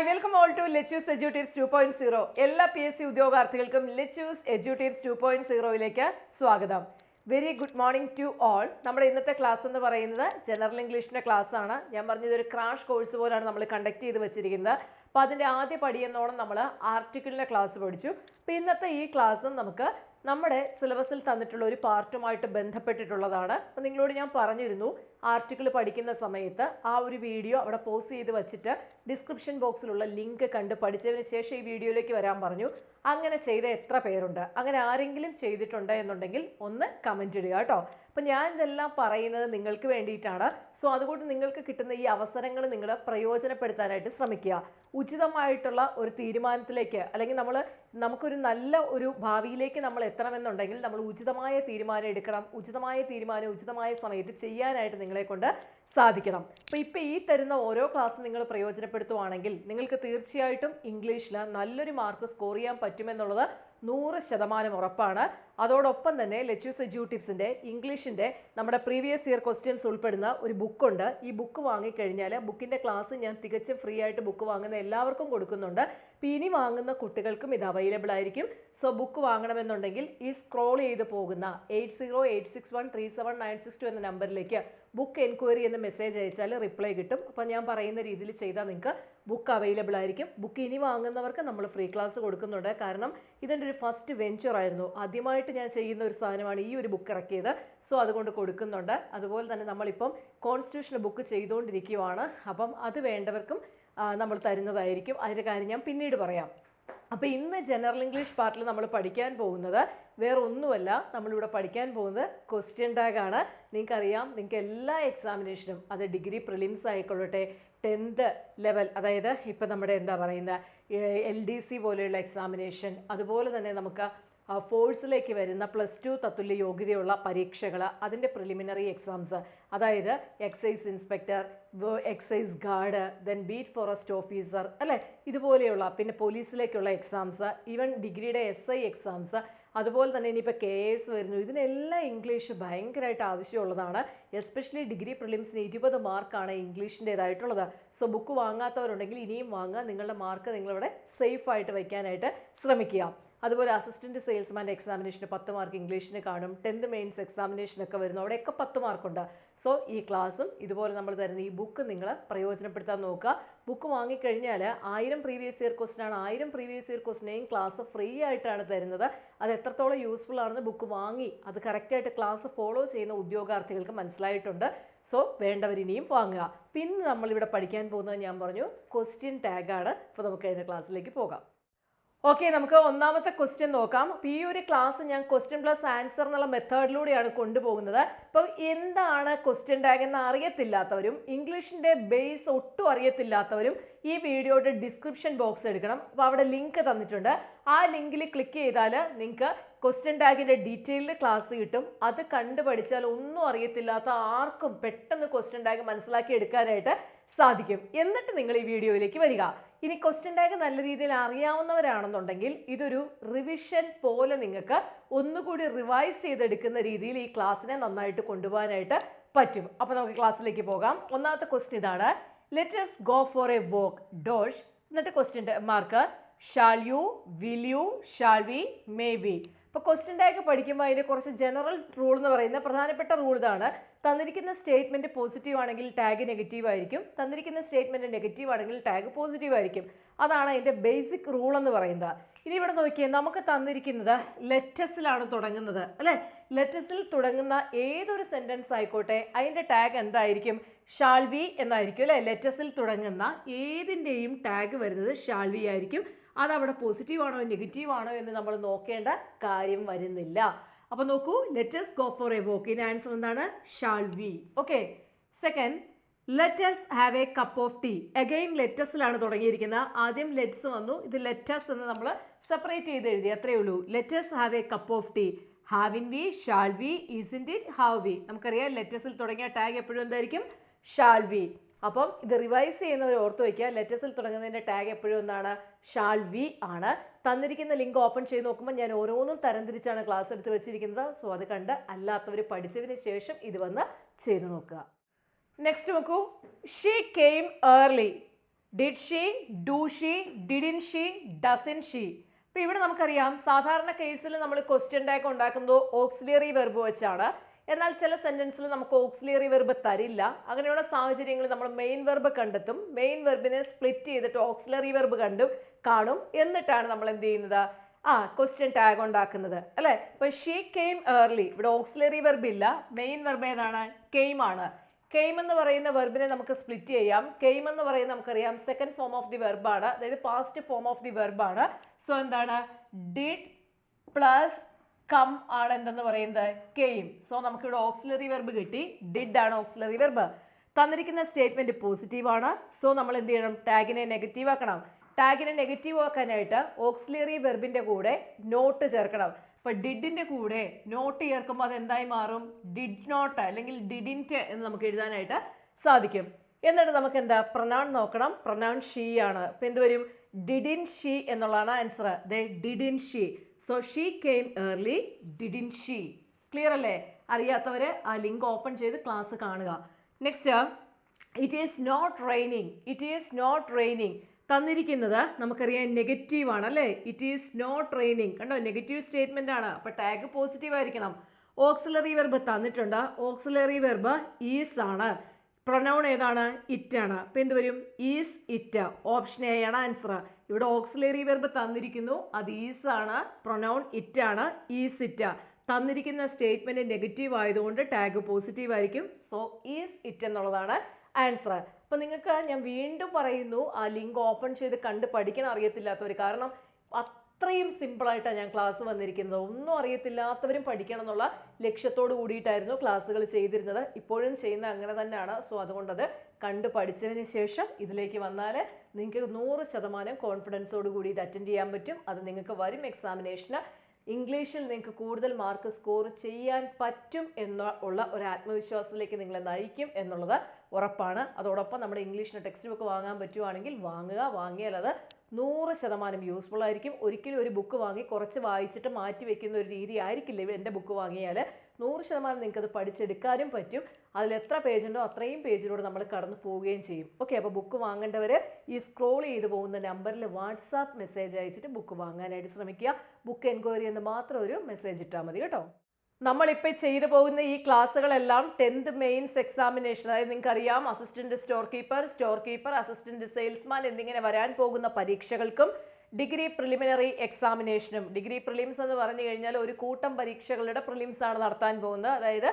Hi welcome all to Lechu's edutives two point zero എല്ലാ P S C ഉദ്യോഗാർത്ഥികൾക്കും Lechu's edutives two point സീറോയിലേക്ക് സ്വാഗതം. Very good morning to all നമ്മുടെ ഇന്നത്തെ class എന്ന് പറയുന്നത് ജനറൽ ഇംഗ്ലീഷിന്റെ ആണ്. ഞാൻ പറഞ്ഞത് ഒരു ക്രാഷ് കോഴ്സ് പോലാണ് നമ്മൾ കണ്ടക്ട് ചെയ്ത് വെച്ചിരിക്കുന്നത്. അപ്പോൾ അതിന്റെ ആദ്യ പടിയെന്നോണം നമ്മൾ ആർട്ടിക്കിളിന്റെ ക്ലാസ് പഠിച്ചു. അപ്പോൾ ഇന്നത്തെ ഈ ക്ലാസ്സും നമുക്ക് നമ്മുടെ സിലബസിൽ തന്നിട്ടുള്ള ഒരു പാർട്ടുമായിട്ട് ബന്ധപ്പെട്ടിട്ടുള്ളതാണ്. അപ്പോൾ നിങ്ങളോട് ഞാൻ പറഞ്ഞിരുന്നു ആർട്ടിക്കിൾ പഠിക്കുന്ന സമയത്ത് ആ ഒരു വീഡിയോ അവിടെ പോസ്റ്റ് ചെയ്ത് വെച്ചിട്ട് ഡിസ്ക്രിപ്ഷൻ ബോക്സിലുള്ള ലിങ്ക് കണ്ട് പഠിച്ചതിന് ശേഷം ഈ വീഡിയോയിലേക്ക് വരാൻ പറഞ്ഞു. അങ്ങനെ ചെയ്ത എത്ര പേരുണ്ട്? അങ്ങനെ ആരെങ്കിലും ചെയ്തിട്ടുണ്ട് എന്നുണ്ടെങ്കിൽ ഒന്ന് കമന്റ് ഇടുക കേട്ടോ. അപ്പം ഞാൻ ഇതെല്ലാം പറയുന്നത് നിങ്ങൾക്ക് വേണ്ടിയിട്ടാണ്. സോ അതുകൊണ്ട് നിങ്ങൾക്ക് കിട്ടുന്ന ഈ അവസരങ്ങൾ നിങ്ങൾ പ്രയോജനപ്പെടുത്താനായിട്ട് ശ്രമിക്കുക. ഉചിതമായിട്ടുള്ള ഒരു തീരുമാനത്തിലേക്ക് അല്ലെങ്കിൽ നമ്മൾ നമുക്കൊരു നല്ല ഒരു ഭാവിയിലേക്ക് നമ്മൾ എത്തണമെന്നുണ്ടെങ്കിൽ നമ്മൾ ഉചിതമായ തീരുമാനം എടുക്കണം. ഉചിതമായ തീരുമാനം ഉചിതമായ സമയത്ത് ചെയ്യാനായിട്ട് നിങ്ങളെ കൊണ്ട് സാധിക്കണം. അപ്പോൾ ഇപ്പോൾ ഈ തരുന്ന ഓരോ ക്ലാസ് നിങ്ങൾ പ്രയോജനപ്പെടുത്തുവാണെങ്കിൽ നിങ്ങൾക്ക് തീർച്ചയായിട്ടും ഇംഗ്ലീഷിൽ നല്ലൊരു മാർക്ക് സ്കോർ ചെയ്യാൻ പറ്റുമെന്നുള്ളത് നൂറ് ശതമാനം ഉറപ്പാണ്. അതോടൊപ്പം തന്നെ ലെച്യൂസ് എജ്യൂട്ടിപ്സിന്റെ ഇംഗ്ലീഷിന്റെ നമ്മുടെ പ്രീവിയസ് ഇയർ ക്വസ്റ്റ്യൻസ് ഉൾപ്പെടുന്ന ഒരു ബുക്കുണ്ട് ഈ ബുക്ക് വാങ്ങിക്കഴിഞ്ഞാൽ ബുക്കിന്റെ ക്ലാസ് ഞാൻ തികച്ചും ഫ്രീ ആയിട്ട് ബുക്ക് വാങ്ങുന്ന എല്ലാവർക്കും കൊടുക്കുന്നുണ്ട്. ഇനി വാങ്ങുന്ന കുട്ടികൾക്കും ഇത് അവൈലബിൾ ആയിരിക്കും. സോ ബുക്ക് വാങ്ങണമെന്നുണ്ടെങ്കിൽ ഈ സ്ക്രോൾ ചെയ്ത് പോകുന്ന eight zero eight six one three seven nine six two എന്ന നമ്പറിലേക്ക് ബുക്ക് എൻക്വയറി എന്ന മെസ്സേജ് അയച്ചാൽ റിപ്ലൈ കിട്ടും. അപ്പോൾ ഞാൻ പറയുന്ന രീതിയിൽ ചെയ്താൽ നിങ്ങൾക്ക് ബുക്ക് അവൈലബിൾ ആയിരിക്കും. ബുക്ക് ഇനി വാങ്ങുന്നവർക്ക് നമ്മൾ ഫ്രീ ക്ലാസ് കൊടുക്കുന്നുണ്ട്. കാരണം ഇതിന്റെ ഒരു ഫസ്റ്റ് വെഞ്ചർ ആയിരുന്നു. ആദ്യമായിട്ട് ഞാൻ ചെയ്യുന്ന ഒരു സാധനമാണ് ഈ ഒരു ബുക്ക് ഇറക്കിയത്. സോ അതുകൊണ്ട് കൊടുക്കുന്നുണ്ട്. അതുപോലെ തന്നെ നമ്മളിപ്പം കോൺസ്റ്റിറ്റ്യൂഷൻ ബുക്ക് ചെയ്തുകൊണ്ടിരിക്കുവാണ്. അപ്പം അത് വേണ്ടവർക്കും നമ്മൾ തരുന്നതായിരിക്കും. അതിന്റെ കാര്യം ഞാൻ പിന്നീട് പറയാം. അപ്പോൾ ഇന്ന് ജനറൽ ഇംഗ്ലീഷ് പാർട്ടിൽ നമ്മൾ പഠിക്കാൻ പോകുന്നത് വേറെ ഒന്നുമല്ല നമ്മളിവിടെ പഠിക്കാൻ പോകുന്നത് ക്വസ്റ്റ്യൻ ടാഗാണ് നിങ്ങൾക്കറിയാം നിങ്ങൾക്ക് എല്ലാ എക്സാമിനേഷനും അത് ഡിഗ്രി പ്രിലിംസ് ആയിക്കൊള്ളട്ടെ ടെൻത്ത് ലെവൽ അതായത് ഇപ്പം നമ്മുടെ എന്താ പറയുന്നത് എൽ ഡി സി പോലെയുള്ള എക്സാമിനേഷൻ അതുപോലെ തന്നെ നമുക്ക് ഫോഴ്സിലേക്ക് വരുന്ന പ്ലസ് ടു തത്തുല്യ യോഗ്യതയുള്ള പരീക്ഷകൾ അതിന്റെ പ്രിലിമിനറി എക്സാംസ് അതായത് excise inspector excise guard then beat forest officer അല്ലേ? ഇതുപോലെയുള്ള പിന്നെ പോലീസിലേക്കുള്ള എക്സാംസ് ഈവൻ ഡിഗ്രിയുടെ എസ് ഐ എക്സാംസ് അതുപോലെ തന്നെ ഇനിയിപ്പോൾ കെ എസ് വരുന്നു. ഇതിനെല്ലാം ഇംഗ്ലീഷ് ഭയങ്കരമായിട്ട് ആവശ്യമുള്ളതാണ്. എസ്പെഷ്യലി ഡിഗ്രി പ്രിലിംസിന് ഇരുപത് മാർക്കാണ് ഇംഗ്ലീഷിന്റേതായിട്ടുള്ളത്. സോ ബുക്ക് വാങ്ങാത്തവരുണ്ടെങ്കിൽ ഇനിയും വാങ്ങുക. നിങ്ങളുടെ മാർക്ക് നിങ്ങളിവിടെ സേഫായിട്ട് വയ്ക്കാനായിട്ട് ശ്രമിക്കുക. അതുപോലെ അസിസ്റ്റന്റ് സെയിൽസ്മാന്റെ എക്സാമിനേഷന് പത്ത് മാർക്ക് ഇംഗ്ലീഷിന് കാണും. ടെൻത്ത് മെയിൻസ് എക്സാമിനേഷനൊക്കെ വരുന്നു. അവിടെയൊക്കെ പത്ത് മാർക്കുണ്ട് സോ ഈ ക്ലാസ്സും ഇതുപോലെ നമ്മൾ തരുന്ന ഈ ബുക്ക് നിങ്ങൾ പ്രയോജനപ്പെടുത്താൻ നോക്കുക. ബുക്ക് വാങ്ങിക്കഴിഞ്ഞാൽ ആയിരം പ്രീവിയസ് ഇയർ ക്വസ്റ്റൻ ആണ്. ആയിരം പ്രീവിയസ് ഇയർ ക്വസ്റ്റിനെയും ക്ലാസ് ഫ്രീ ആയിട്ടാണ് തരുന്നത്. അത് എത്രത്തോളം യൂസ്ഫുൾ ആണെന്ന് ബുക്ക് വാങ്ങി അത് കറക്റ്റായിട്ട് ക്ലാസ് ഫോളോ ചെയ്യുന്ന ഉദ്യോഗാർത്ഥികൾക്ക് മനസ്സിലായിട്ടുണ്ട്. സോ വേണ്ടവർ ഇനിയും വാങ്ങുക. പിന്നെ നമ്മളിവിടെ പഠിക്കാൻ പോകുന്നത് ഞാൻ പറഞ്ഞു ക്വസ്റ്റ്യൻ ടാഗാണ് അപ്പോൾ നമുക്ക് അതിന്റെ ക്ലാസ്സിലേക്ക് പോകാം. ഓക്കെ നമുക്ക് ഒന്നാമത്തെ ക്വസ്റ്റ്യൻ നോക്കാം. അപ്പോൾ ഈ ഒരു ക്ലാസ് ഞാൻ ക്വസ്റ്റ്യൻ പ്ലസ് ആൻസർ എന്നുള്ള മെത്തേഡിലൂടെയാണ് കൊണ്ടുപോകുന്നത്. അപ്പോൾ എന്താണ് ക്വസ്റ്റ്യൻ ടാഗ് എന്ന് അറിയത്തില്ലാത്തവരും ഇംഗ്ലീഷിന്റെ ബേസ് ഒട്ടും അറിയത്തില്ലാത്തവരും ഈ വീഡിയോയുടെ ഡിസ്ക്രിപ്ഷൻ ബോക്സ് എടുക്കണം. അപ്പോൾ അവിടെ ലിങ്ക് തന്നിട്ടുണ്ട്. ആ ലിങ്കിൽ ക്ലിക്ക് ചെയ്താൽ നിങ്ങൾക്ക് ക്വസ്റ്റ്യൻ ടാഗിന്റെ ഡീറ്റെയിൽഡ് ക്ലാസ് കിട്ടും. അത് കണ്ടു പഠിച്ചാൽ ഒന്നും അറിയത്തില്ലാത്ത ആർക്കും പെട്ടെന്ന് ക്വസ്റ്റ്യൻ ടാഗ് മനസ്സിലാക്കി എടുക്കാനായിട്ട് സാധിക്കും. എന്നിട്ട് നിങ്ങൾ ഈ വീഡിയോയിലേക്ക് വരിക. ഇനി ക്വസ്റ്റ്യൻ ടാഗ് നല്ല രീതിയിൽ അറിയാവുന്നവരാണെന്നുണ്ടെങ്കിൽ ഇതൊരു റിവിഷൻ പോലെ നിങ്ങൾക്ക് ഒന്നുകൂടി റിവൈസ് ചെയ്തെടുക്കുന്ന രീതിയിൽ ഈ ക്ലാസ്സിനെ നന്നായിട്ട് കൊണ്ടുപോകാനായിട്ട് പറ്റും. അപ്പോൾ നമുക്ക് ക്ലാസ്സിലേക്ക് പോകാം. ഒന്നാമത്തെ ക്വസ്റ്റ്യൻ ഇതാണ്. Let's go for a walk dash എന്നിട്ട് question mark shall you will you shall we may we ഇപ്പോൾ ക്വസ്റ്റ്യൻ ടാഗ് പഠിക്കുമ്പോൾ അതിന്റെ കുറച്ച് ജനറൽ റൂൾ എന്ന് പറയുന്ന പ്രധാനപ്പെട്ട റൂൾ ഇതാണ്. തന്നിരിക്കുന്ന സ്റ്റേറ്റ്മെന്റ് പോസിറ്റീവ് ആണെങ്കിൽ ടാഗ് നെഗറ്റീവ് ആയിരിക്കും. തന്നിരിക്കുന്ന സ്റ്റേറ്റ്മെന്റ് നെഗറ്റീവ് ആണെങ്കിൽ ടാഗ് പോസിറ്റീവ് ആയിരിക്കും. അതാണ് അതിന്റെ ബേസിക് റൂൾ എന്ന് പറയുന്നത്. ഇനി ഇവിടെ നോക്കിയേ നമുക്ക് തന്നിരിക്കുന്നത് ലെറ്റസിലാണ് തുടങ്ങുന്നത് അല്ലേ? ലെറ്റസിൽ തുടങ്ങുന്ന ഏതൊരു സെന്റൻസ് ആയിക്കോട്ടെ അതിന്റെ ടാഗ് എന്തായിരിക്കും? ഷാൾവി എന്നായിരിക്കും അല്ലേ? ലെറ്റസിൽ തുടങ്ങുന്ന ഏതിന്റെയും ടാഗ് വരുന്നത് ഷാൾവി ആയിരിക്കും. അതവിടെ പോസിറ്റീവ് ആണോ നെഗറ്റീവ് ആണോ എന്ന് നമ്മൾ നോക്കേണ്ട കാര്യം വരുന്നില്ല. അപ്പോൾ നോക്കൂ let's go for a walk in answer എന്താണ്? Shall we okay second let's have a cup of tea again ലെറ്റസിലാണ് തുടങ്ങിയിരിക്കുന്നത്. ആദ്യം ലെറ്റ്സ് വന്നു. ഇത് ലെറ്റസ് എന്ന് നമ്മൾ സെപ്പറേറ്റ് ചെയ്ത് എഴുതി. അത്രയേ ഉള്ളൂ. Let's have a cup of tea haven't we shall we isn't it have we നമുക്കറിയാം ലെറ്റസിൽ തുടങ്ങിയ ടാഗ് എപ്പോഴും എന്തായിരിക്കും? ഷാൾ വി അപ്പം ഇത് റിവൈസ് ചെയ്യുന്നവർ ഓർത്ത് വയ്ക്കുക. ലെറ്റസിൽ തുടങ്ങുന്നതിന്റെ ടാഗ് എപ്പോഴും എന്താണ്? ഷാൾ വി ആണ്. തന്നിരിക്കുന്ന ലിങ്ക് ഓപ്പൺ ചെയ്ത് നോക്കുമ്പോൾ ഞാൻ ഓരോന്നും തരംതിരിച്ചാണ് ക്ലാസ് എടുത്ത് വെച്ചിരിക്കുന്നത്. സോ അത് കണ്ട് അല്ലാത്തവർ പഠിച്ചതിന് ശേഷം ഇത് വന്ന് ചെയ്തു നോക്കുക. നെക്സ്റ്റ് നോക്കൂ. She came early did she do she didn't she doesn't she ഇപ്പം ഇവിടെ നമുക്കറിയാം സാധാരണ കേസിൽ നമ്മൾ ക്വസ്റ്റ്യൻ ടാഗ് ഉണ്ടാക്കുന്നത് ഓക്സിലിയറി വെർബ് വെച്ചാണ്. എന്നാൽ ചില സെന്റൻസിൽ നമുക്ക് ഓക്സിലിയറി വെർബ് തരില്ല. അങ്ങനെയുള്ള സാഹചര്യങ്ങളിൽ നമ്മൾ മെയിൻ വെർബ് കണ്ടെത്തും. മെയിൻ വെർബിനെ സ്പ്ലിറ്റ് ചെയ്തിട്ട് ഓക്സിലറി വെർബ് കണ്ടു കാണും. എന്നിട്ടാണ് നമ്മൾ എന്ത് ചെയ്യുന്നത്? ആ ക്വസ്റ്റ്യൻ ടാഗ് ഉണ്ടാക്കുന്നത്. അല്ലേ? ഇപ്പൊ ഷീ കെയിം ഏർലി ഇവിടെ ഓക്സിലറി വെർബ് ഇല്ല. മെയിൻ വെർബ് ഏതാണ്? കെയിം ആണ്. കെയിം എന്ന് പറയുന്ന വെർബിനെ നമുക്ക് സ്പ്ലിറ്റ് ചെയ്യാം. കെയിം എന്ന് പറയുന്നത് നമുക്കറിയാം. സെക്കൻഡ് ഫോം ഓഫ് ദി വെർബാണ് അതായത് പാസ്റ്റ് ഫോം ഓഫ് ദി വെർബാണ് സോ എന്താണ്? ഡിഡ് പ്ലസ് കം ആണ് എന്തെന്ന് പറയുന്നത് കെയിം. സോ നമുക്കിവിടെ ഓക്സിലറി വെർബ് കിട്ടി. ഡിഡ് ആണ് ഓക്സിലറി വെർബ് തന്നിരിക്കുന്ന സ്റ്റേറ്റ്മെന്റ് പോസിറ്റീവ് ആണ്. സോ നമ്മൾ എന്ത് ചെയ്യണം? ടാഗിനെ നെഗറ്റീവ് ആക്കണം. ടാഗിനെ നെഗറ്റീവ് ആക്കാനായിട്ട് ഓക്സിലറി വെർബിന്റെ കൂടെ നോട്ട് ചേർക്കണം. ഇപ്പൊ ഡിഡിന്റെ കൂടെ നോട്ട് ചേർക്കുമ്പോൾ അത് എന്തായി മാറും? ഡിഡ് നോട്ട് അല്ലെങ്കിൽ ഡിഡിന്റ് എന്ന് നമുക്ക് എഴുതാനായിട്ട് സാധിക്കും. എന്നിട്ട് നമുക്ക് എന്താ പ്രണൗൺ നോക്കണം. പ്രണൗൺ ഷീ ആണ്. ഇപ്പൊ എന്ത് വരും? ഡിഡിൻ ഷീ എന്നുള്ളതാണ് answer they didn't she so she came early didn't she clear അല്ലേ? അറിയാത്തവർ ആ ലിങ്ക് ഓപ്പൺ ചെയ്ത് ക്ലാസ് കാണുക. Next it is not raining it is not raining തന്നിരിക്കുന്നത് നമുക്കറിയാം നെഗറ്റീവ് ആണ് അല്ലേ? ഇറ്റ് ഈസ് നോട്ട് റെയിനിങ് കണ്ടോ? നെഗറ്റീവ് സ്റ്റേറ്റ്മെന്റ് ആണ്. അപ്പോൾ ടാഗ് പോസിറ്റീവ് ആയിരിക്കണം. ഓക്സിലറി വെർബ് തന്നിട്ടുണ്ട്. ഓക്സിലറി വെർബ് ഈസ് ആണ്. പ്രൊനൗൺ ഏതാണ്? ഇറ്റ് ആണ്. അപ്പം എന്ത് വരും? ഈസ് ഇറ്റ് ഓപ്ഷൻ എ ആണ് ആൻസർ ഇവിടെ ഓക്സിലറി വെർബ് തന്നിരിക്കുന്നു. അത് ഈസ് ആണ്. പ്രൊനൗൺ ഇറ്റ് ആണ്. ഈസ് ഇറ്റ് തന്നിരിക്കുന്ന സ്റ്റേറ്റ്മെന്റ് നെഗറ്റീവ് ആയതുകൊണ്ട് ടാഗ് പോസിറ്റീവ് ആയിരിക്കും. സോ ഈസ് ഇറ്റ് എന്നുള്ളതാണ് ആൻസർ അപ്പോൾ നിങ്ങൾക്ക് ഞാൻ വീണ്ടും പറയുന്നു ആ ലിങ്ക് ഓപ്പൺ ചെയ്ത് കണ്ട് പഠിക്കാൻ അറിയത്തില്ലാത്തവർ കാരണം അത്രയും സിമ്പിളായിട്ടാണ് ഞാൻ ക്ലാസ് വന്നിരിക്കുന്നത്. ഒന്നും അറിയത്തില്ലാത്തവരും പഠിക്കണം എന്നുള്ള ലക്ഷ്യത്തോട് കൂടിയിട്ടായിരുന്നു ക്ലാസ്സുകൾ ചെയ്തിരുന്നത്. ഇപ്പോഴും ചെയ്യുന്ന അങ്ങനെ തന്നെയാണ്. സോ അതുകൊണ്ടത് കണ്ട് പഠിച്ചതിന് ശേഷം ഇതിലേക്ക് വന്നാൽ നിങ്ങൾക്ക് നൂറ് ശതമാനം കോൺഫിഡൻസോട് കൂടി ഇത് അറ്റൻഡ് ചെയ്യാൻ പറ്റും. അത് നിങ്ങൾക്ക് വരും. എക്സാമിനേഷന് ഇംഗ്ലീഷിൽ നിങ്ങൾക്ക് കൂടുതൽ മാർക്ക് സ്കോർ ചെയ്യാൻ പറ്റും എന്ന ഉള്ള ഒരു ആത്മവിശ്വാസത്തിലേക്ക് നിങ്ങളെ നയിക്കും എന്നുള്ളത് ഉറപ്പാണ്. അതോടൊപ്പം നമ്മുടെ ഇംഗ്ലീഷിന് ടെക്സ്റ്റ് ബുക്ക് വാങ്ങാൻ പറ്റുവാണെങ്കിൽ വാങ്ങുക. വാങ്ങിയാൽ അത് നൂറ് ശതമാനം യൂസ്ഫുൾ ആയിരിക്കും. ഒരിക്കലും ഒരു ബുക്ക് വാങ്ങി കുറച്ച് വായിച്ചിട്ട് മാറ്റി വെക്കുന്ന ഒരു രീതി ആയിരിക്കില്ല എന്റെ ബുക്ക് വാങ്ങിയാൽ നൂറ് ശതമാനം നിങ്ങൾക്കത് പഠിച്ചെടുക്കാനും പറ്റും. അതിൽ എത്ര പേജുണ്ടോ അത്രയും പേജിലൂടെ നമ്മൾ കടന്നു പോവുകയും ചെയ്യും. ഓക്കെ അപ്പോൾ ബുക്ക് വാങ്ങേണ്ടവർ ഈ സ്ക്രോൾ ചെയ്ത് പോകുന്ന നമ്പറിൽ വാട്സാപ്പ് മെസ്സേജ് അയച്ചിട്ട് ബുക്ക് വാങ്ങാനായിട്ട് ശ്രമിക്കുക. ബുക്ക് എൻക്വയറി എന്ന് മാത്രം ഒരു മെസ്സേജ് ഇട്ടാൽ മതി കേട്ടോ. നമ്മളിപ്പോൾ ചെയ്തു പോകുന്ന ഈ ക്ലാസ്സുകളെല്ലാം ടെൻത്ത് മെയിൻസ് എക്സാമിനേഷൻ അതായത് നിങ്ങൾക്കറിയാം assistant store keeper store keeper assistant salesman എന്നിങ്ങനെ വരാൻ പോകുന്ന പരീക്ഷകൾക്കും ഡിഗ്രി പ്രിലിമിനറി എക്സാമിനേഷനും ഡിഗ്രി പ്രിലിംസ് എന്ന് പറഞ്ഞു കഴിഞ്ഞാൽ ഒരു കൂട്ടം പരീക്ഷകളുടെ പ്രിലിംസ് ആണ് നടത്താൻ പോകുന്നത്. അതായത്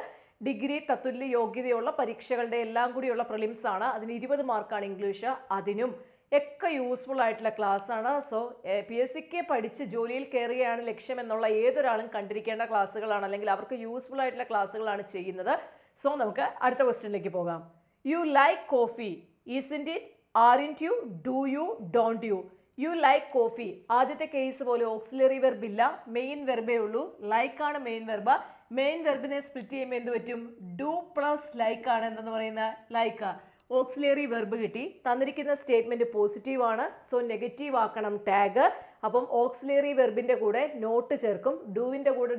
ഡിഗ്രി തത്തുല്യ യോഗ്യതയുള്ള പരീക്ഷകളുടെ എല്ലാം കൂടിയുള്ള പ്രിലിംസ് ആണ്. അതിന് ഇരുപത് മാർക്കാണ് ഇംഗ്ലീഷ് അതിനും. ഒക്കെ യൂസ്ഫുൾ ആയിട്ടുള്ള ക്ലാസ് ആണ്. സോ പി എസ് സിക്ക് പഠിച്ച് ജോലിയിൽ കയറുകയാണ് ലക്ഷ്യം എന്നുള്ള ഏതൊരാളും കണ്ടിരിക്കേണ്ട ക്ലാസ്സുകളാണ് അല്ലെങ്കിൽ അവർക്ക് യൂസ്ഫുൾ ആയിട്ടുള്ള ക്ലാസ്സുകളാണ് ചെയ്യുന്നത്. സോ നമുക്ക് അടുത്ത ക്വസ്റ്റ്യനിലേക്ക് പോകാം. You like coffee isn't it aren't you do you don't you you like coffee ആദ്യത്തെ കേസ് പോലെ ഓക്സിലറി ഇല്ല. മെയിൻ വെർബേ ഉള്ളൂ. ലൈക്ക് ആണ് മെയിൻ വെർബ് മെയിൻ വെർബിനെ സ്പ്ലിറ്റ് ചെയ്യുമ്പോൾ എന്ത് പറ്റും? ഡു പ്ലസ് ലൈക്ക് ആണ് എന്തെന്ന് പറയുന്ന ലൈക്ക് ഓക്സിലറി വെർബ് കിട്ടി. തന്നിരിക്കുന്ന സ്റ്റേറ്റ്മെന്റ് പോസിറ്റീവ് ആണ്. സോ നെഗറ്റീവ് ആക്കണം ടാഗ് അപ്പം ഓക്സിലറി വെർബിന്റെ കൂടെ നോട്ട് ചേർക്കും. ഡൂവിന്റെ കൂടെ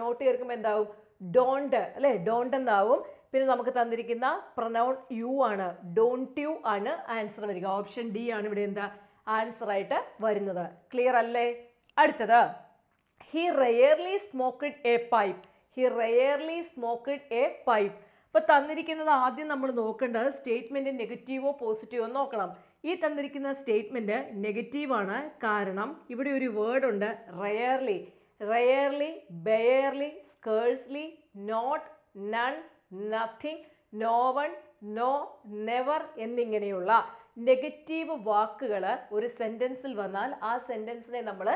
നോട്ട് ചേർക്കുമ്പോൾ എന്താവും? ഡോണ്ട് അല്ലേ? ഡോണ്ട് എന്നാവും പിന്നെ നമുക്ക് തന്നിരിക്കുന്ന പ്രൊനൗൺ യു ആണ്. ഡോണ്ട് യു ആണ് ആൻസർ വരിക. ഓപ്ഷൻ ഡി ആണ് ഇവിടെ എന്താ? ആൻസർ ആയിട്ട് വരുന്നത്. ക്ലിയർ അല്ലേ? അടുത്തത്. He rarely smoked a pipe he rarely smoked a pipe ഇപ്പോൾ തന്നിരിക്കുന്നത് ആദ്യം നമ്മൾ നോക്കേണ്ടത് സ്റ്റേറ്റ്മെന്റ് നെഗറ്റീവോ പോസിറ്റീവോ നോക്കണം. ഈ തന്നിരിക്കുന്ന സ്റ്റേറ്റ്മെന്റ് നെഗറ്റീവാണ് കാരണം ഇവിടെ ഒരു വേർഡ് ഉണ്ട് rarely rarely barely scarcely not none nothing no one no never എന്നിങ്ങനെയുള്ള. നെഗറ്റീവ് വാക്കുകൾ ഒരു സെന്റൻസിൽ വന്നാൽ ആ സെന്റൻസിനെ നമ്മൾ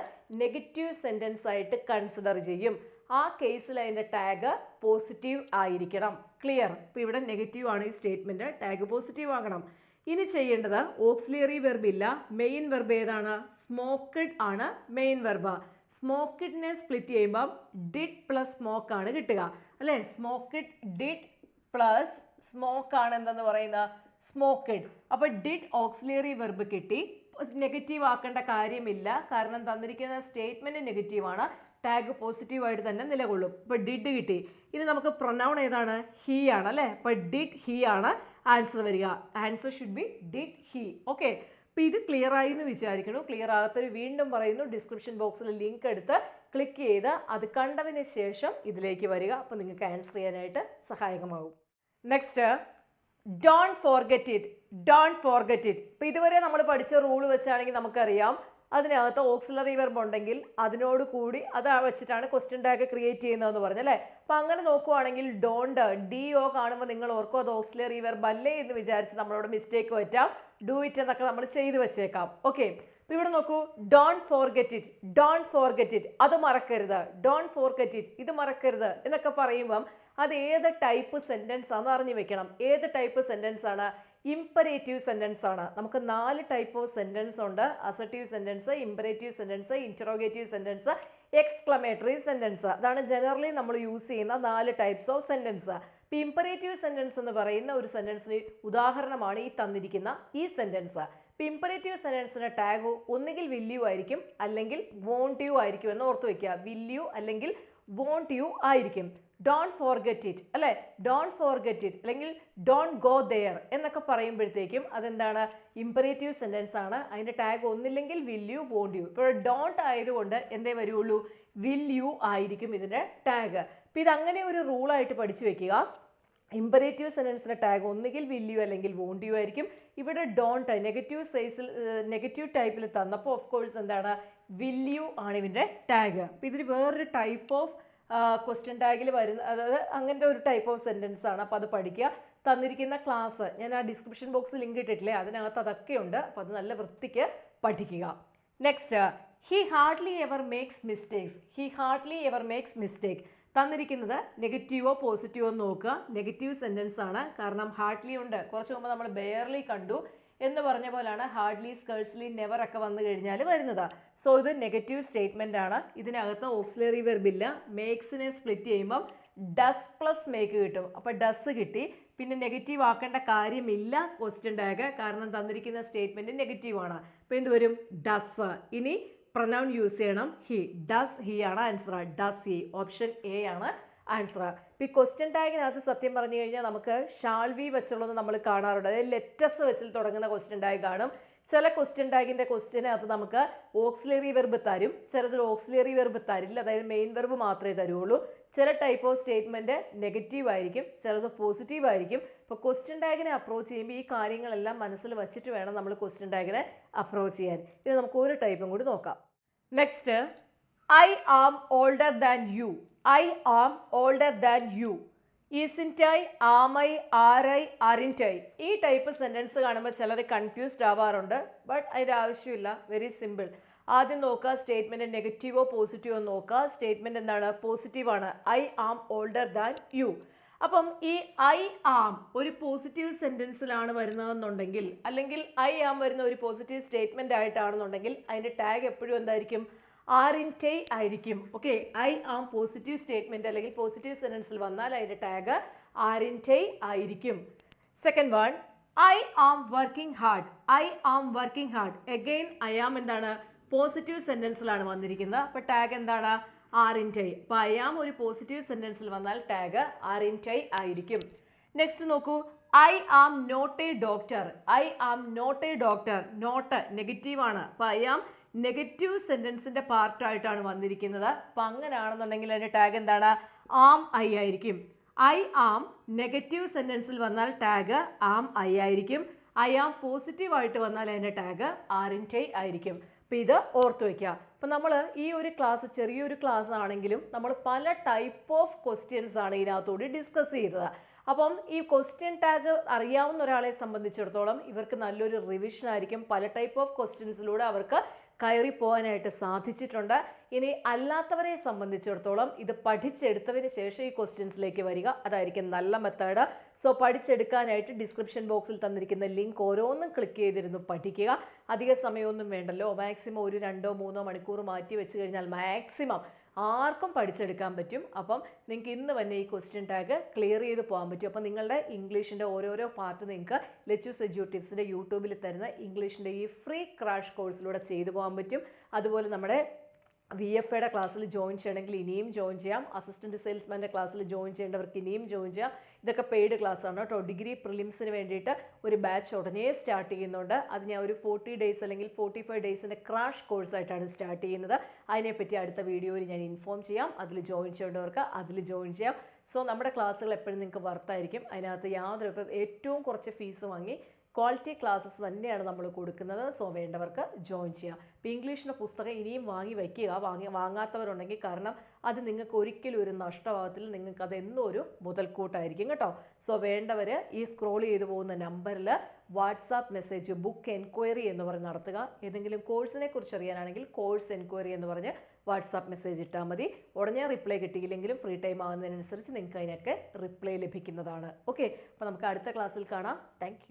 നെഗറ്റീവ് സെന്റൻസ് ആയിട്ട് കൺസിഡർ ചെയ്യും. ആ കേസിൽ അതിന്റെ ടാഗ് പോസിറ്റീവ് ആയിരിക്കണം. ക്ലിയർ ഇപ്പോൾ ഇവിടെ നെഗറ്റീവ് ആണ് ഈ സ്റ്റേറ്റ്മെന്റ് ടാഗ് പോസിറ്റീവ് ആകണം. ഇനി ചെയ്യേണ്ടത് ഓക്സിലിയറി വെർബ് ഇല്ല. മെയിൻ വെർബ് ഏതാണ്? സ്മോക്കഡ് ആണ് മെയിൻ വെർബ് സ്മോക്കിഡിനെ സ്പ്ലിറ്റ് ചെയ്യുമ്പം ഡിഡ് പ്ലസ് സ്മോക്ക് ആണ് കിട്ടുക. അല്ലേ? സ്മോക്കിഡ് ഡിഡ് പ്ലസ് സ്മോക്ക് ആണ് എന്തെന്ന് പറയുന്ന സ്മോക്കഡ് അപ്പോൾ ഡിഡ് ഓക്സിലിയറി വെർബ് കിട്ടി. നെഗറ്റീവ് ആക്കേണ്ട കാര്യമില്ല. കാരണം തന്നിരിക്കുന്ന സ്റ്റേറ്റ്മെന്റ് നെഗറ്റീവാണ് ടാഗ് പോസിറ്റീവായിട്ട് തന്നെ നിലകൊള്ളും. ഇപ്പോൾ ഡിഡ് കിട്ടി. ഇനി നമുക്ക് പ്രൊനൗൺ ഏതാണ്? ഹീ ആണ് അല്ലേ? അപ്പോൾ ഡിഡ് ഹീ ആണ് ആൻസർ വരിക. Answer should be did he okay അപ്പോൾ ഇത് ക്ലിയർ ആയി എന്ന് വിചാരിക്കുന്നു ക്ലിയർ ആകാത്തൊരു വീണ്ടും പറയുന്നു. ഡിസ്ക്രിപ്ഷൻ ബോക്സിൽ ലിങ്ക് എടുത്ത് ക്ലിക്ക് ചെയ്ത് അത് കണ്ടതിന് ശേഷം ഇതിലേക്ക് വരിക. അപ്പോൾ നിങ്ങൾക്ക് ആൻസർ ചെയ്യാനായിട്ട് സഹായകമാകും. Next don't forget it don't forget it ഇപ്പോൾ ഇതുവരെ നമ്മൾ പഠിച്ച റൂൾ വെച്ചാണെങ്കിൽ നമുക്കറിയാം. അതിനകത്ത് ഓക്സിലറി വെർബ് ഉണ്ടെങ്കിൽ അതിനോട് കൂടി അത് വെച്ചിട്ടാണ് ക്വസ്റ്റ്യൻ ടാഗ് ക്രിയേറ്റ് ചെയ്യുന്നതെന്ന് പറഞ്ഞു അല്ലേ? അപ്പം അങ്ങനെ നോക്കുവാണെങ്കിൽ ഡോണ്ട് ഡി ഒ കാണുമ്പോൾ നിങ്ങൾ ഓർക്കും അത് ഓക്സിലറി വെർബ് അല്ലേ എന്ന് വിചാരിച്ച് നമ്മളോട് മിസ്റ്റേക്ക് പറ്റാം ഡു ഇറ്റ് എന്നൊക്കെ നമ്മൾ ചെയ്തു വെച്ചേക്കാം. ഓക്കെ അപ്പോൾ ഇവിടെ നോക്കൂ. Don't forget it don't forget it അത് മറക്കരുത്. ഡോൺ ഫോർഗെറ്റ് ഇറ്റ് ഇത് മറക്കരുത് എന്നൊക്കെ പറയുമ്പം അത് ഏത് ടൈപ്പ് സെന്റൻസ് ആണെന്ന് അറിഞ്ഞു വെക്കണം. ഏത് ടൈപ്പ് സെന്റൻസ് ആണ്? ഇമ്പറേറ്റീവ് സെന്റൻസ് ആണ്. നമുക്ക് നാല് ടൈപ്പ് ഓഫ് സെന്റൻസ് ഉണ്ട്. Assertive sentence imperative sentence interrogative sentence exclamatory sentence അതാണ് ജനറലി നമ്മൾ യൂസ് ചെയ്യുന്ന നാല് ടൈപ്സ് ഓഫ് സെന്റൻസ് ഇപ്പോൾ ഇമ്പറേറ്റീവ് സെന്റൻസ് എന്ന് പറയുന്ന ഒരു സെന്റൻസിന് ഉദാഹരണമാണ് ഈ തന്നിരിക്കുന്ന ഈ സെന്റൻസ് ഇപ്പോൾ ഇമ്പറേറ്റീവ് സെന്റൻസിന് ടാഗ് ഒന്നുകിൽ വില്യു ആയിരിക്കും അല്ലെങ്കിൽ വോണ്ട് യു ആയിരിക്കും എന്ന് ഓർത്ത് വയ്ക്കുക വില്യു അല്ലെങ്കിൽ വോണ്ട് യു ആയിരിക്കും. ഡോൺ ഫോർഗെറ്റ് ഇറ്റ് അല്ലേ? ഡോൺ ഫോർഗെറ്റ് ഇറ്റ് അല്ലെങ്കിൽ ഡോൺ ഗോ ദെയർ എന്നൊക്കെ പറയുമ്പോഴത്തേക്കും അതെന്താണ്? ഇമ്പറേറ്റീവ് സെന്റൻസ് ആണ്. അതിന്റെ ടാഗ് ഒന്നില്ലെങ്കിൽ വിൽ യു വോണ്ട് യു ഇപ്പോൾ ഡോണ്ട് ആയതുകൊണ്ട് എന്തേ വരുള്ളൂ? വിൽ യു ആയിരിക്കും ഇതിന്റെ ടാഗ് അപ്പോൾ ഇതങ്ങനെ ഒരു റൂളായിട്ട് പഠിച്ചു വെക്കുക. ഇമ്പറേറ്റീവ് സെന്റൻസിന്റെ ടാഗ് ഒന്നുകിൽ യു അല്ലെങ്കിൽ വോണ്ട് യു ആയിരിക്കും. ഇവിടെ ഡോണ്ട് നെഗറ്റീവ് സൈസിൽ നെഗറ്റീവ് ടൈപ്പിൽ തന്നപ്പോൾ ഓഫ് കോഴ്സ് എന്താണ്? വിൽ യു ആണ് ഇതിന്റെ ടാഗ് അപ്പോൾ ഇതിൽ വേറൊരു ടൈപ്പ് ഓഫ് ക്വസ്റ്റ്യൻ ടാഗിൽ വരുന്ന അതായത് അങ്ങനത്തെ ഒരു ടൈപ്പ് ഓഫ് സെന്റൻസ് ആണ്. അപ്പോൾ അത് പഠിക്കുക. തന്നിരിക്കുന്ന ക്ലാസ് ഞാൻ ആ ഡിസ്ക്രിപ്ഷൻ ബോക്സ് ലിങ്ക് ഇട്ടിട്ടില്ലേ? അതിനകത്ത് അതൊക്കെ ഉണ്ട്. അപ്പോൾ അത് നല്ല വൃത്തിക്ക് പഠിക്കുക. Next he hardly ever makes mistakes he hardly ever makes mistake തന്നിരിക്കുന്നത് നെഗറ്റീവോ പോസിറ്റീവോ നോക്കുക. നെഗറ്റീവ് സെന്റൻസ് ആണ്. കാരണം ഹാർഡ്ലി ഉണ്ട്. കുറച്ച് മുമ്പ് നമ്മൾ ബെയർലി കണ്ടു. എന്ന് പറഞ്ഞ പോലാണ് ഹാർഡ്ലി സ്കേഴ്സ്ലി നെവർ ഒക്കെ വന്നു കഴിഞ്ഞാൽ വരുന്നത്. സോ ഇത് നെഗറ്റീവ് സ്റ്റേറ്റ്മെന്റ് ആണ്. ഇതിനകത്ത് ഓക്സിലറി വെർബില്ല മേക്സിനെ സ്പ്ലിറ്റ് ചെയ്യുമ്പം ഡസ് പ്ലസ് മേക്ക് കിട്ടും. അപ്പോൾ ഡസ് കിട്ടി. പിന്നെ നെഗറ്റീവ് ആക്കേണ്ട കാര്യമില്ല. ക്വസ്റ്റ്യൻ ടാഗ് കാരണം തന്നിരിക്കുന്ന സ്റ്റേറ്റ്മെന്റ് നെഗറ്റീവ് ആണ്. അപ്പോൾ എന്ത് വരും? ഡസ് ഇനി പ്രൊനൗൺ യൂസ് ചെയ്യണം. ഹി ഡസ് ഹി ആണ് answer does he option A ആണ്. ആൻസർ ഇപ്പോൾ ഈ ക്വസ്റ്റ്യൻ ടാഗിനകത്ത് സത്യം പറഞ്ഞു കഴിഞ്ഞാൽ നമുക്ക് ഷാൾവി വെച്ചുള്ളത് നമ്മൾ കാണാറുണ്ട്. അതായത് ലെറ്റസ് വെച്ചിൽ തുടങ്ങുന്ന ക്വസ്റ്റ്യൻ ടാഗ് കാണും. ചില ക്വസ്റ്റ്യൻ ടാഗിന്റെ ക്വസ്റ്റ്യനകത്ത് നമുക്ക് ഓക്സിലറി വെർബ് തരും. ചിലതിൽ ഓക്സിലറി വെർബ് തരില്ല. അതായത് മെയിൻ വെർബ് മാത്രമേ തരുള്ളൂ. ചില ടൈപ്പ് ഓഫ് സ്റ്റേറ്റ്മെന്റ് നെഗറ്റീവ് ആയിരിക്കും. ചിലത് പോസിറ്റീവ് ആയിരിക്കും. ഇപ്പോൾ ക്വസ്റ്റ്യൻ ടാഗിനെ അപ്രോച്ച് ചെയ്യുമ്പോൾ ഈ കാര്യങ്ങളെല്ലാം മനസ്സിൽ വെച്ചിട്ട് വേണം നമ്മൾ ക്വസ്റ്റ്യൻ ടാഗിനെ അപ്രോച്ച് ചെയ്യാൻ. ഇത് നമുക്ക് ഒരു ടൈപ്പും കൂടി നോക്കാം. Next I am older than you I am older than you isn't I am I are I aren't I ഈ ടൈപ്പ് സെന്റൻസ് കാണുമ്പോൾ ചിലർ കൺഫ്യൂസ്ഡ് ആവാറുണ്ട്. ബട്ട് അതിന്റെ ആവശ്യമില്ല. വെരി സിമ്പിൾ ആദ്യം നോക്കുക സ്റ്റേറ്റ്മെന്റ് നെഗറ്റീവോ പോസിറ്റീവോ നോക്കുക സ്റ്റേറ്റ്മെന്റ് എന്താണ്? പോസിറ്റീവാണ് I am older than you അപ്പം ഈ ഐ ആം ഒരു പോസിറ്റീവ് സെന്റൻസിലാണ് വരുന്നതെന്നുണ്ടെങ്കിൽ അല്ലെങ്കിൽ ഐ ആം വരുന്ന ഒരു പോസിറ്റീവ് സ്റ്റേറ്റ്മെന്റ് ആയിട്ടാണെന്നുണ്ടെങ്കിൽ അതിന്റെ ടാഗ് എപ്പോഴും എന്തായിരിക്കും? ആർ ഇൻ ടൈ ആയിരിക്കും. Okay I am positive statement അല്ലെങ്കിൽ പോസിറ്റീവ് സെന്റൻസിൽ വന്നാൽ അതിന്റെ ടാഗ് ആർ ഇൻ ടൈ ആയിരിക്കും. Second one I am working hard I am working hard again I am എന്താണ്? പോസിറ്റീവ് സെന്റൻസിലാണ് വന്നിരിക്കുന്നത്. അപ്പോൾ ടാഗ് എന്താണ്? ആർ ഇൻ ടൈ അപ്പോൾ ഐ ആം ഒരു പോസിറ്റീവ് സെന്റൻസിൽ വന്നാൽ ടാഗ് ആർ ഇൻ ടൈ ആയിരിക്കും. നെക്സ്റ്റ് നോക്കൂ. I am not a doctor I am not a doctor not ആണ്. അപ്പോൾ ഐ ആം നെഗറ്റീവ് സെന്റൻസിന്റെ പാർട്ടായിട്ടാണ് വന്നിരിക്കുന്നത്. അപ്പം അങ്ങനെയാണെന്നുണ്ടെങ്കിൽ അതിന്റെ ടാഗ് എന്താണ്? ആം ഐ ആയിരിക്കും. ഐ ആം നെഗറ്റീവ് സെന്റൻസിൽ വന്നാൽ ടാഗ് ആം ഐ ആയിരിക്കും. ഐ ആം പോസിറ്റീവ് ആയിട്ട് വന്നാൽ അതിന്റെ ടാഗ് ആർ ഇൻ ടൈ ആയിരിക്കും. അപ്പോൾ ഇത് ഓർത്ത് വയ്ക്കുക അപ്പം നമ്മൾ ഈ ഒരു ക്ലാസ് ചെറിയൊരു ക്ലാസ് ആണെങ്കിലും നമ്മൾ പല ടൈപ്പ് ഓഫ് ക്വസ്റ്റ്യൻസ് ആണ് ഇതിനകത്തോട് ഡിസ്കസ് ചെയ്തത് അപ്പം ഈ ക്വസ്റ്റ്യൻ ടാഗ് അറിയാവുന്ന ഒരാളെ സംബന്ധിച്ചിടത്തോളം ഇവർക്ക് നല്ലൊരു റിവിഷൻ ആയിരിക്കും. പല ടൈപ്പ് ഓഫ് ക്വസ്റ്റ്യൻസിലൂടെ അവർക്ക് കയറി പോകാനായിട്ട് സാധിച്ചിട്ടുണ്ട്. ഇനി അല്ലാത്തവരെ സംബന്ധിച്ചിടത്തോളം ഇത് പഠിച്ചെടുത്തതിന് ശേഷം ഈ ക്വസ്റ്റ്യൻസിലേക്ക് വരിക. അതായിരിക്കും നല്ല മെത്തേഡ് സോ പഠിച്ചെടുക്കാനായിട്ട് ഡിസ്ക്രിപ്ഷൻ ബോക്സിൽ തന്നിരിക്കുന്ന ലിങ്ക് ഓരോന്നും ക്ലിക്ക് ചെയ്തിരുന്നു പഠിക്കുക. അധിക സമയമൊന്നും വേണ്ടല്ലോ. മാക്സിമം ഒരു രണ്ടോ മൂന്നോ മണിക്കൂർ മാറ്റി വെച്ച് കഴിഞ്ഞാൽ മാക്സിമം ആർക്കും പഠിച്ചെടുക്കാൻ പറ്റും. അപ്പം നിങ്ങൾക്ക് ഇന്ന് തന്നെ ഈ ക്വസ്റ്റ്യൻ ടാഗ് ക്ലിയർ ചെയ്ത് പോകാൻ പറ്റും. അപ്പം നിങ്ങളുടെ ഇംഗ്ലീഷിന്റെ ഓരോരോ പാർട്ട് നിങ്ങൾക്ക് ലെച്ചൂസ് ടിപ്സിന്റെ യൂട്യൂബിൽ തരുന്ന ഇംഗ്ലീഷിന്റെ ഈ ഫ്രീ ക്രാഷ് കോഴ്സിലൂടെ ചെയ്തു പോകാൻ പറ്റും. അതുപോലെ നമ്മുടെ വി എഫ് എയുടെ ക്ലാസ്സിൽ ജോയിൻ ചെയ്യണമെങ്കിൽ ഇനിയും ജോയിൻ ചെയ്യാം. അസിസ്റ്റന്റ് സെയിൽസ്മാന്റെ ക്ലാസ്സിൽ ജോയിൻ ചെയ്യേണ്ടവർക്ക് ഇനിയും ജോയിൻ ചെയ്യാം. ഇതൊക്കെ പെയ്ഡ് ക്ലാസ്സാണ് കേട്ടോ. ഡിഗ്രി പ്രിലിംസിന് വേണ്ടിയിട്ട് ഒരു ബാച്ച് ഉടനെ സ്റ്റാർട്ട് ചെയ്യുന്നുണ്ട്. അത് ഞാൻ ഒരു ഫോർട്ടി ഡേയ്സ് അല്ലെങ്കിൽ ഫോർട്ടി ഫൈവ് ഡേയ്സിന്റെ ക്രാഷ് കോഴ്സായിട്ടാണ് സ്റ്റാർട്ട് ചെയ്യുന്നത്. അതിനെപ്പറ്റി അടുത്ത വീഡിയോയിൽ ഞാൻ ഇൻഫോം ചെയ്യാം. അതിൽ ജോയിൻ ചെയ്യേണ്ടവർക്ക് അതിൽ ജോയിൻ ചെയ്യാം. സോ നമ്മുടെ ക്ലാസ്സുകൾ എപ്പോഴും നിങ്ങൾക്ക് വർത്തായിരിക്കും അതിനകത്ത് യാതൊരു ഏറ്റവും കുറച്ച് ഫീസ് വാങ്ങി ക്വാളിറ്റി ക്ലാസ്സസ് തന്നെയാണ് നമ്മൾ കൊടുക്കുന്നത്. സോ വേണ്ടവർക്ക് ജോയിൻ ചെയ്യാം. ഇപ്പോൾ ഇംഗ്ലീഷിന്റെ പുസ്തകം ഇനിയും വാങ്ങി വയ്ക്കുക. വാങ്ങി വാങ്ങാത്തവരുണ്ടെങ്കിൽ കാരണം അത് നിങ്ങൾക്ക് ഒരിക്കലും ഒരു നഷ്ടഭാഗത്തിൽ നിങ്ങൾക്ക് അത് എന്നും ഒരു മുതൽക്കൂട്ടായിരിക്കും കേട്ടോ. സോ വേണ്ടവർ ഈ സ്ക്രോൾ ചെയ്തു പോകുന്ന നമ്പറിൽ വാട്സാപ്പ് മെസ്സേജ് ബുക്ക് എൻക്വയറി എന്ന് പറഞ്ഞ് നടത്തുക. ഏതെങ്കിലും കോഴ്സിനെ കുറിച്ച് അറിയാനാണെങ്കിൽ കോഴ്സ് എൻക്വയറി എന്ന് പറഞ്ഞ് വാട്സാപ്പ് മെസ്സേജ് ഇട്ടാൽ മതി. ഉടനെ റിപ്ലൈ കിട്ടിയില്ലെങ്കിലും ഫ്രീ ടൈം ആകുന്നതിനനുസരിച്ച് നിങ്ങൾക്ക് അതിനൊക്കെ റിപ്ലൈ ലഭിക്കുന്നതാണ്. ഓക്കെ അപ്പോൾ നമുക്ക് അടുത്ത ക്ലാസ്സിൽ കാണാം. താങ്ക്